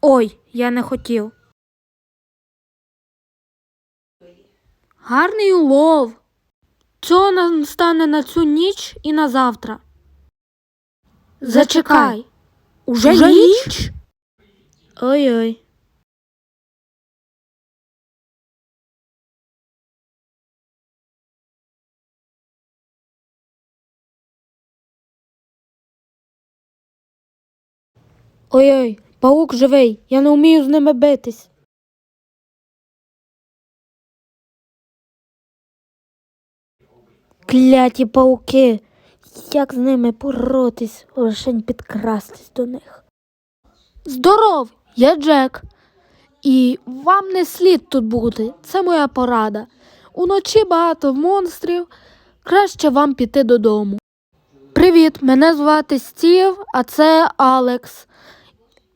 Ой, я не хотів. Гарний улов. Цього нам стане на цю ніч і на завтра. Зачекай. Уже, Уже ніч? Ой-ой. Ой-ой, паук живий, я не вмію з ними битись. Кляті пауки. Як з ними боротись, лишень підкрастись до них. Здоров, я Джек. І вам не слід тут бути. Це моя порада. Уночі багато монстрів. Краще вам піти додому. Привіт, мене звати Стів, а це Алекс.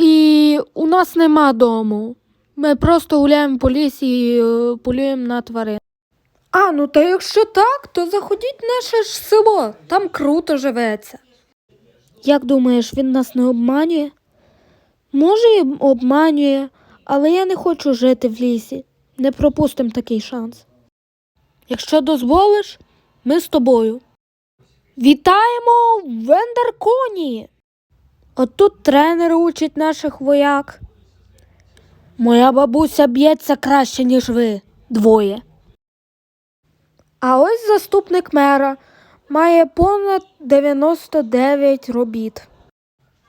І у нас нема дому. Ми просто гуляємо по лісі і е, полюємо на тварин. А, ну та якщо так, то заходіть в наше ж село, там круто живеться. Як думаєш, він нас не обманює? Може, і обманює, але я не хочу жити в лісі. Не пропустимо такий шанс. Якщо дозволиш, ми з тобою. Вітаємо в Вендерконі! От тут тренер учить наших вояк. Моя бабуся б'ється краще, ніж ви двоє. А ось заступник мера має понад 99 робіт.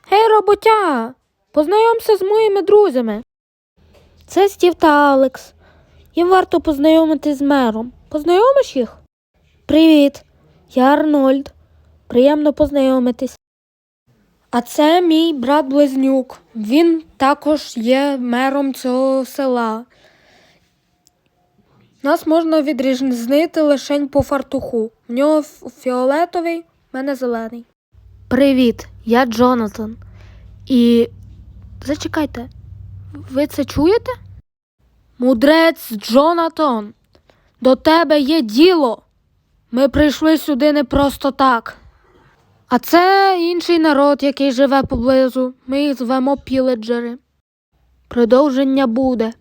Гей, роботяга, познайомся з моїми друзями. Це Стів та Алекс. Їм варто познайомитись з мером. Познайомиш їх? Привіт, я Арнольд. Приємно познайомитись. А це мій брат Близнюк. Він також є мером цього села. Нас можна відрізнити лише по фартуху. В нього фіолетовий, в мене зелений. Привіт, я Джонатан. І зачекайте, ви це чуєте? Мудрець Джонатан, до тебе є діло. Ми прийшли сюди не просто так. А це інший народ, який живе поблизу. Ми їх звемо піледжери. Продовження буде.